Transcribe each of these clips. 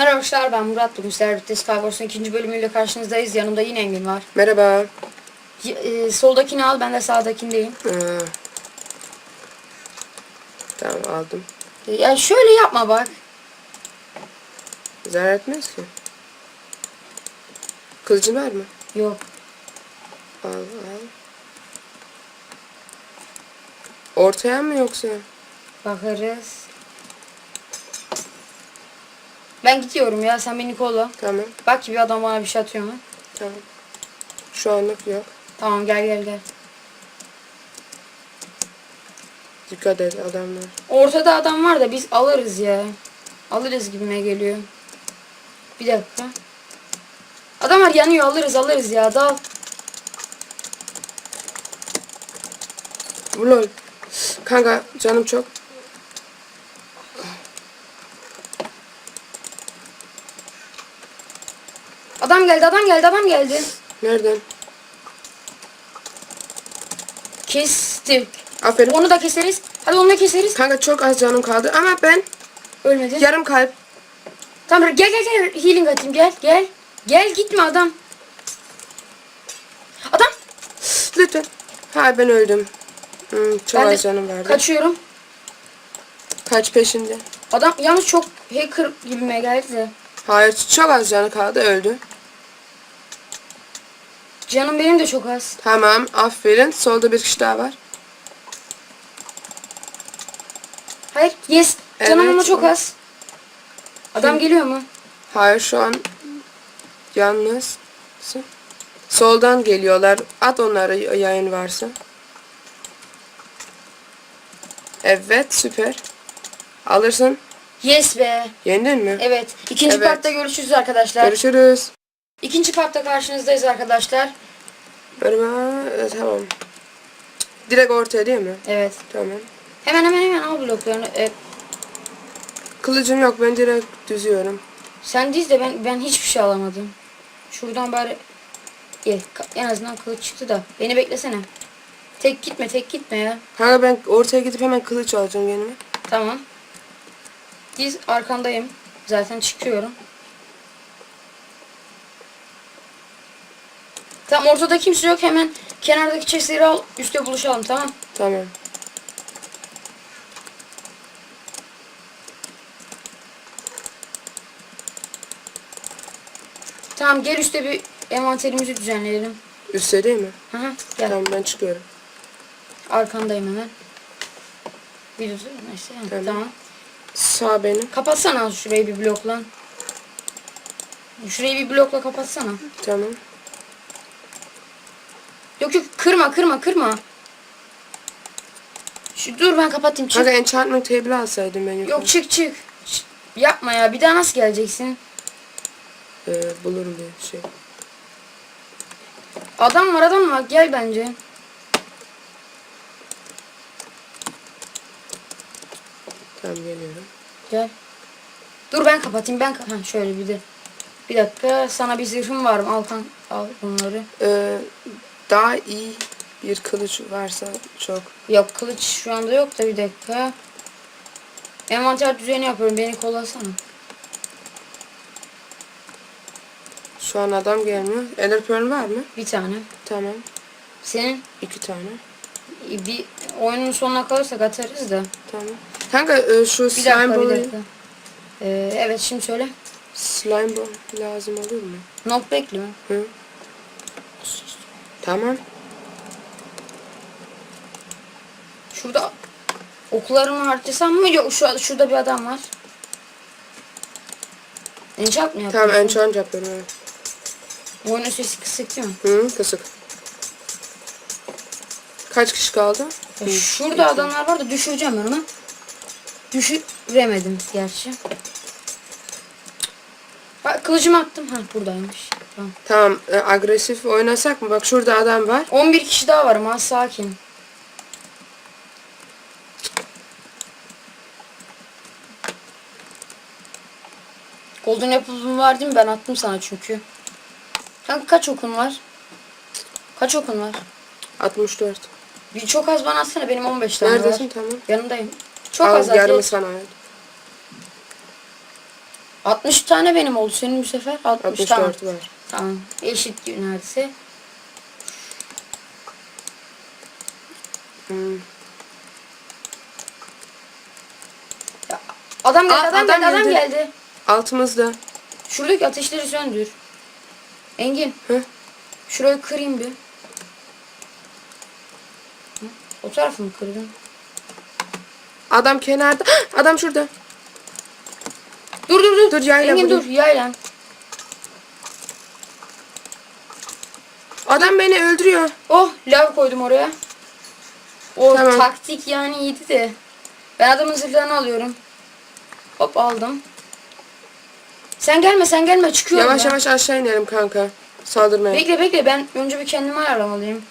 Merhaba arkadaşlar ben Murat. Bugün sizlerle birlikte Skywars'ın ikinci bölümüyle karşınızdayız. Yanımda yine Engin var. Merhaba. Y- e, soldakini al ben de sağdakindeyim. Aa. Tamam aldım. E, ya şöyle yapma bak. Zarar etmez ki. Kılıcın var mı? Yok. Al al. Ortaya mı yoksa? Bakarız. Ben gidiyorum ya sen beni kolla. Tamam Bak ki bir adam bana bir şey atıyor mu? tamam. Şu anlık yok. Tamam gel gel gel. Dikkat et adamlar. Ortada adam var da biz alırız ya. Alırız gibime geliyor. Bir dakika. Adamlar yanıyor alırız alırız ya dal. Lol. Kanka canım çok. Adam geldi adam geldi adam geldi. Nereden? Kestim. Aferin. Onu da keseriz. Hadi onu da keseriz. Kanka çok az canım kaldı ama ben Ölmedi. yarım kalp. Tamam gel gel gel healing atayım gel gel. Gel gitme adam. Adam. Lütfen. Ha ben öldüm. Hmm, çok Ben az canım vardı. Kaçıyorum. Kaç peşinde? Adam yalnız çok hacker gibime geldi de. Hayır çok az canı kaldı öldü. Canım benim de çok az. Tamam aferin. Solda bir kişi daha var. Hayır yes. Canım Evet. ama çok az. Adam geliyor mu? Hayır şu an yalnız. Soldan geliyorlar. At onlara y- yayın varsa. Evet süper. Alırsın. Yes be. Yendin mi? Evet. İkinci Evet. partta görüşürüz arkadaşlar. Görüşürüz. İkinci partta karşınızdayız arkadaşlar. Merhaba. E, tamam. Direkt ortaya değil mi? Evet. Tamam. Hemen hemen hemen al bloklarını. Ee, Kılıcım yok ben direkt düzüyorum. sen diz de ben ben hiçbir şey alamadım. Şuradan bari Ye, ka- en azından kılıç çıktı da. Beni beklesene. Tek gitme tek gitme ya. Kanka ben ortaya gidip hemen kılıç alacağım kendime. Tamam. Diz arkandayım. Zaten çıkıyorum. Tamam ortada kimse yok. Hemen kenardaki chestleri al. Üste buluşalım tamam. Tamam. Tamam gel üstte bir envanterimizi düzenleyelim. Üstte değil mi? Hı hı, gel. Tamam ben çıkıyorum. Arkandayım hemen. Bir dur neyse. Tamam. Tamam. Sağ benim. Kapatsana şurayı bir blokla. Şurayı bir blokla kapatsana. Tamam. Yok yok kırma kırma kırma. Şu dur ben kapatayım çık. Kanka enchantment table alsaydım ben yukarı. Yok çık çık. Yapma ya bir daha nasıl geleceksin? Ee, bulurum bir şey. Adam var adam var gel bence. Tamam geliyorum. Gel. Dur ben kapatayım ben ha, şöyle bir de. Bir dakika sana bir zırhım var mı? Al kan al bunları. Ee, daha iyi bir kılıç varsa çok. Yok kılıç şu anda yok da bir dakika. Envanter düzeni yapıyorum beni kollasana. Şu an adam gelmiyor. Ender Pearl var mı? Bir tane. Tamam. Senin iki tane. bir oyunun sonuna kalırsak atarız da. Tamam. Kanka e, şu Bir slime dakika bir ball, dakika. Ee, evet şimdi söyle. slime ball lazım olur mu? Not bekli mi? Hı? Tamam. Şurada oklarımı harcasam mı? Yok şu, şurada bir adam var. Enchant mı yapıyorsun? Tamam enchant yapıyorum. evet. Oyunun sesi kısık değil mi? Hı, kısık. Kaç kişi kaldı? Ya Hı, Şurada iki. adamlar var da düşüreceğim ben onu. Düşüremedim gerçi. Bak kılıcımı attım. Ha buradaymış. Tamam. Tamam e, agresif oynasak mı? Bak şurada adam var. 11 kişi daha var ama sakin. Golden Apple'ın var değil mi? Ben attım sana çünkü. Kanka kaç okun var? Kaç okun var? 64. Bir çok az bana atsana. Benim 15 tane Neredesin? var. Tamam. Yanındayım. Çok Al az yarımı at. sana ver. 60 tane benim oldu senin bu sefer. 60 tamam. 64 var. Tamam. Eşit neredeyse. Hmm. Ya, adam geldi, adam, adam geldi, adam geldi. geldi. Altımızda. Şuradaki ateşleri söndür. Engin. Hı? Şurayı kırayım bir. Hı? O tarafı mı kırdın? Adam kenarda. Adam şurada. Dur dur dur. Dur, yayla Engin dur yayla. Adam beni öldürüyor. Oh lav koydum oraya. O Tamam. taktik yani iyiydi de. Ben adamın zırhlarını alıyorum. Hop aldım. Sen gelme sen gelme çıkıyorum Yavaş ben. yavaş aşağı inelim kanka. Saldırmaya. Bekle bekle ben önce bir kendimi ayarlamalıyım.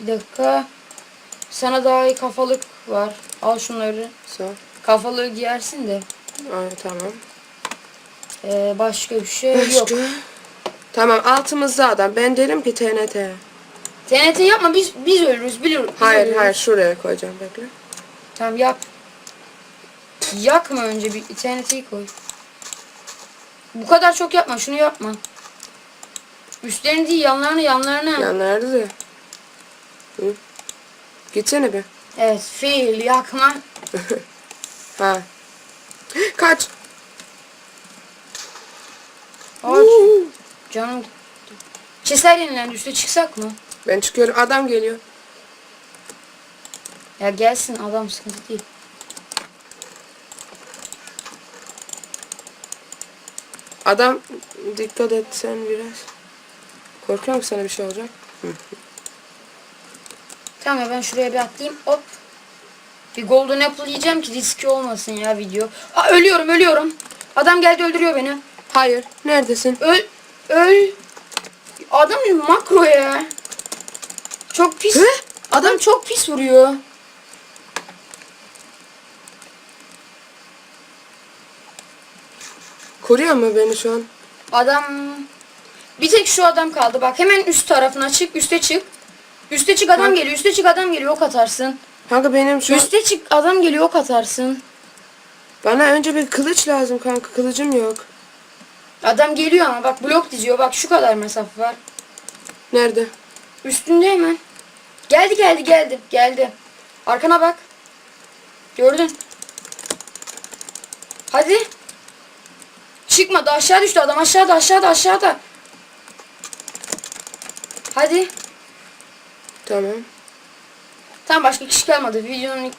Bir dakika. Sana daha iyi kafalık var. Al şunları. Sağ. Kafalığı giyersin de. Aa, tamam. Ee, başka bir şey yok. Tamam altımızda adam. Ben derim ki TNT. TNT yapma biz biz ölürüz biliyoruz. biz Hayır ölürüz. hayır şuraya koyacağım bekle. Tamam yap. Yakma önce bir TNT'yi koy. Bu kadar çok yapma şunu yapma. Üstlerini değil yanlarını yanlarını. Ya nerede? Hı? Gitsene be. Evet fiil yakma. Ha. Kaç. Ay, canım gitti. Keser yenilendi üste çıksak mı? Ben çıkıyorum. Adam geliyor. Ya gelsin adam sıkıntı değil. Adam dikkat et sen biraz. Korkuyor musun sana bir şey olacak? Tamam ya ben şuraya bir atlayayım hop. Bir golden apple yiyeceğim ki riski olmasın ya video. Aa, ölüyorum ölüyorum. Adam geldi öldürüyor beni. Hayır. Neredesin? Öl öl. Adam makro ya. Çok pis. Hı? Adam çok pis vuruyor. Koruyor mu beni şu an? Adam bir tek şu adam kaldı. Bak hemen üst tarafına çık, üste çık. Üste çık adam Bak. geliyor. Üste çık adam geliyor. Ok atarsın. Kanka benim şu an... Üste çık adam geliyor. Ok atarsın. Bana önce bir kılıç lazım kanka. Kılıcım yok. Adam geliyor ama bak blok diziyor. Bak şu kadar mesafe var. Nerede? Üstünde hemen. Geldi geldi geldi. Geldi. Arkana bak. Gördün. Hadi. Çıkmadı aşağı düştü adam aşağıda aşağıda aşağıda. Hadi. Tamam. Tamam başka kişi kalmadı. Videonun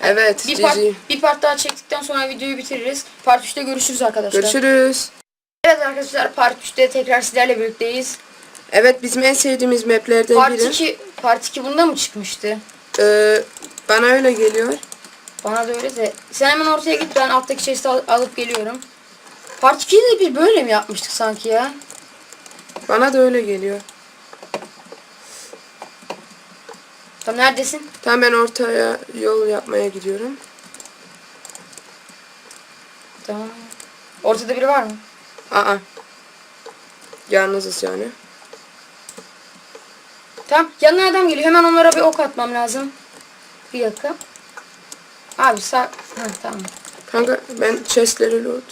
Evet. bir part, bir part daha çektikten sonra videoyu bitiririz. Part 3'te görüşürüz arkadaşlar. Görüşürüz. Evet arkadaşlar part 3'te tekrar sizlerle birlikteyiz. Evet bizim en sevdiğimiz maplerden Part biri. 2, part 2 bunda mı çıkmıştı? Ee, bana öyle geliyor. Bana da öyle de. Sen hemen ortaya git ben alttaki chest'i al- alıp geliyorum. Part 2'yi de biz böyle mi yapmıştık sanki ya? Bana da öyle geliyor. Tam neredesin? Tamam ben ortaya yol yapmaya gidiyorum. Tamam. Ortada biri var mı? Aa. Yalnızız yani. Tamam. Yanına adam geliyor. Hemen onlara bir ok atmam lazım. Bir dakika. Abi sağ... Ha, tamam. Kanka ben chestleri loot.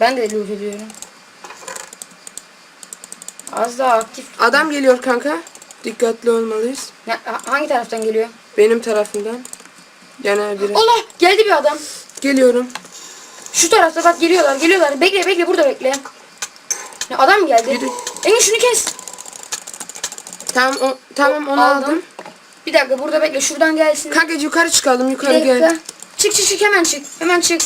Ben de loot ediyorum. Az daha aktif. Adam geliyor kanka. Dikkatli olmalıyız. Ha- hangi taraftan geliyor? Benim tarafımdan. Yani biri. Allah! Geldi bir adam. Geliyorum. Şu tarafta bak geliyorlar geliyorlar. Bekle bekle burada bekle. Ya adam geldi. Yürü. Engin şunu kes. Tamam o, tamam onu Aldım. aldım. Bir dakika burada bekle şuradan gelsin. Kanka yukarı çıkalım yukarı gel. Çık çık çık hemen çık. Hemen çık.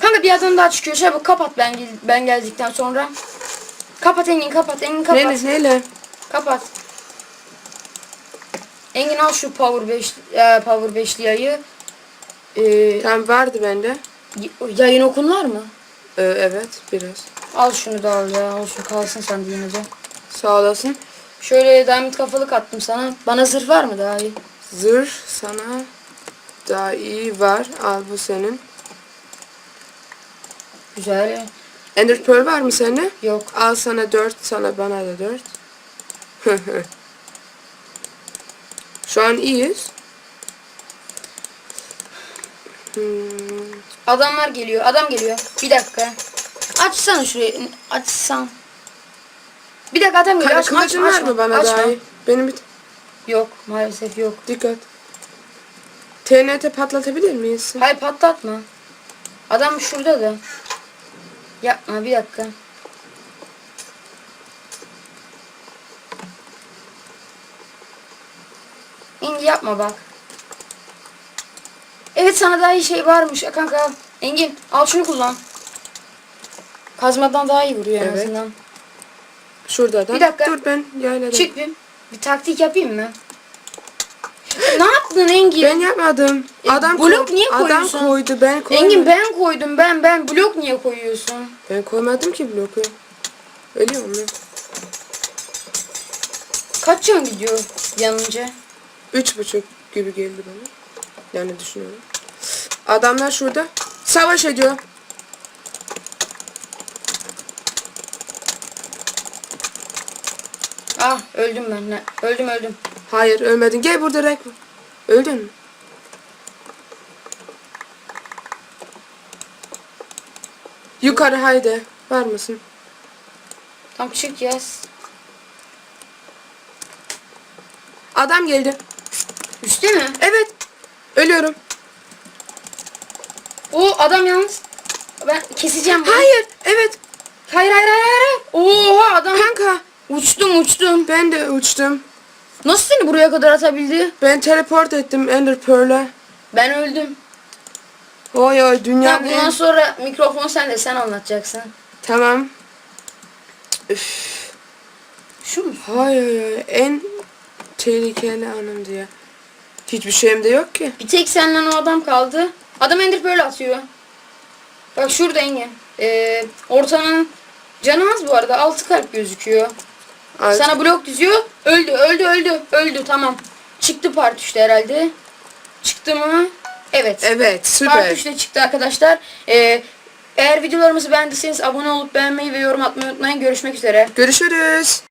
Kanka bir adam daha çıkıyor. Çabuk kapat ben gel- ben geldikten sonra. Kapat Engin kapat. Engin kapat. Neyle neyle? Kapat. Engin al şu power 5 e, power 5'li yayı. Ee, Tamam vardı bende. y- yayın okun var mı? Ee, evet biraz. Al şunu da al ya. Olsun kalsın sen de yine de. Sağ olasın. Şöyle diamond kafalık attım sana. Bana zırh var mı daha iyi? Zırh sana daha iyi var. Al bu senin. Güzel. Ender Pearl var mı sende? Yok. Al sana 4, sana bana da 4. Şu an iyiyiz. Hmm. Adamlar geliyor. Adam geliyor. Bir dakika. Açsana şurayı. Açsan. Bir dakika adam geliyor. Açma, açma, var açma. mı bana Açma. dahi? Benim bir Yok maalesef yok. dikkat. TNT patlatabilir miyiz? Hayır patlatma. Adam şurada da. Yapma bir dakika. İngi yapma bak. Evet sana daha iyi şey varmış. Ha, Kanka. Engin al şunu kullan. Kazmadan daha iyi vuruyor en Evet. azından. Şurada da. Bir dakika. Dur ben yayladım. Çık bir. Bir taktik yapayım mı? ne yaptın Engin? Ben yapmadım. E, adam blok niye Adam koyuyorsun? koydu ben koymadım. Engin ben koydum ben ben blok niye koyuyorsun? Ben koymadım ki bloku. Ölüyor mu? Kaç can gidiyor yanınca? Üç buçuk gibi geldi bana. Yani düşünüyorum. Adamlar şurada. Savaş ediyor. Ah öldüm ben. Ne? Öldüm öldüm. Hayır ölmedin. Gel burada Rek. Öldün mü? Yukarı haydi. Var mısın? Tam çık yaz. Adam geldi. Üstte mi? Evet. Ölüyorum. O adam yalnız. Ben keseceğim bunu. Hayır. Evet. Hayır hayır hayır hayır. Oha adam. Kanka. Uçtum uçtum. Ben de uçtum. Nasıl seni buraya kadar atabildi? Ben teleport ettim Ender Pearl'e. Ben öldüm. Oy oy Ya dünyanın bundan en... sonra mikrofon sen de sen anlatacaksın. Tamam. Üf. Şu mu? Hay hay hay. En tehlikeli anımdı ya. Hiçbir şeyim de yok ki. Bir tek senden o adam kaldı. Adam Ender böyle atıyor. Bak şurada Engin. Ee, ortanın canı az bu arada. Altı kalp gözüküyor. Ay, Sana blok diziyor. Öldü, öldü, öldü, öldü. Tamam. Çıktı part 3'te herhalde. Çıktı mı? Evet. Evet Part süper. 3'te çıktı arkadaşlar. Ee, eğer videolarımızı beğendiyseniz abone olup beğenmeyi ve yorum atmayı unutmayın. Görüşmek üzere. Görüşürüz.